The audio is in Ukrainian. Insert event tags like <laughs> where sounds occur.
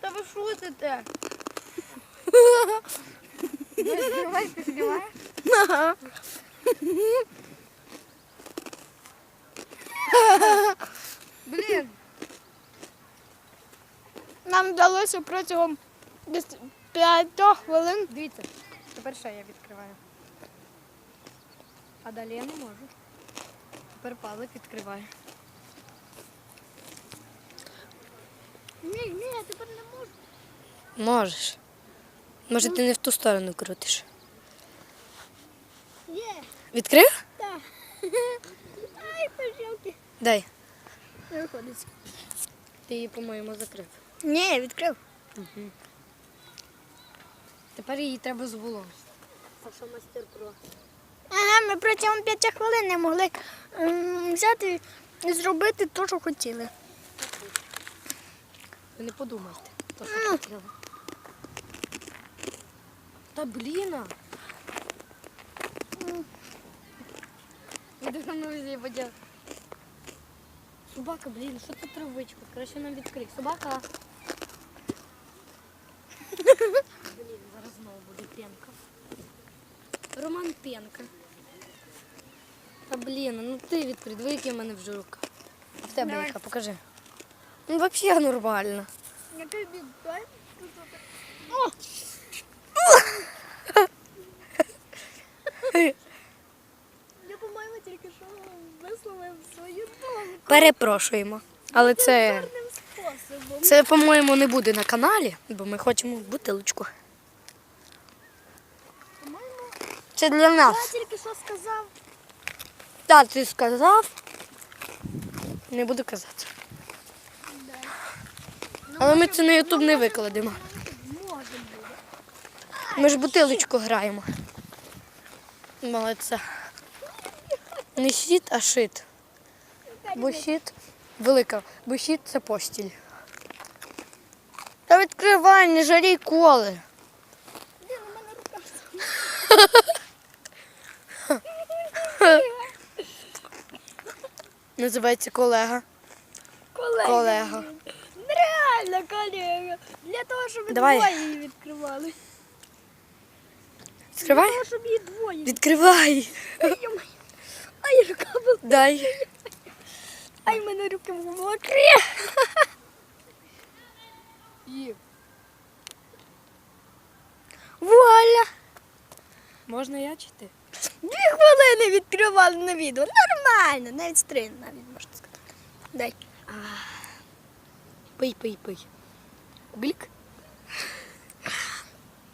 Та ви шутите? Давай, ти знімаєш? Блін. Нам вдалося протягом десь п'ятьох хвилин. Дивіться, тепер ще я відкриваю. А далі я не можу. Тепер Павлик відкриває. Ні, ні, я тепер не можу. Можеш. Може, ти не в ту сторону крутиш. Є. Відкрив? Так. <laughs> Ай, пожалуйста. Дай. Не виходить. Ти її, по-моєму, закрив. Ні, я відкрив. Тепер її треба з волос. А що мастер про? Ага, ми протягом п'яти хвилин не могли взяти і зробити те, що хотіли. Ви не подумайте. То, що хотіли. Та бліна. Я дуже новий водя. Собака, блін, що тут травичку? Краще нам відкрий. Собака. Блін, зараз знову буде пенка. Роман пенка. Та блін, ну ти відкрий, диви, в мене вже рука. В тебе Давай. яка, покажи. Ну, взагалі нормально. Я, по-моєму, тільки що висловив свою думку Перепрошуємо. Але це, гарним способом. це, по-моєму, не буде на каналі, бо ми хочемо бутилочку. По-моєму, Це для я нас. тільки що сказав. Так, ти сказав. Не буду казати. Але ми це на Ютуб не викладемо. Ми ж бутилочку граємо. Молодця. Не щит, а шит. Бо щит велика, бо щит це постіль. Та відкривай, не жарій коли. Називається колега. Колега. Колега. Реально, колега. Для того, щоб Давай. двоє її відкривали. Для Відкривай. того, щоб її двоє. Відкривай. Йо-моє. Ай, рука була. Дай. Ай, в мене руки мокрі. І Вуаля. Можна я чи ти? Дві хвилини відкривали на відео. Нормально, навіть три навіть можна сказати. Дай. Пий, пий, пий. Глік.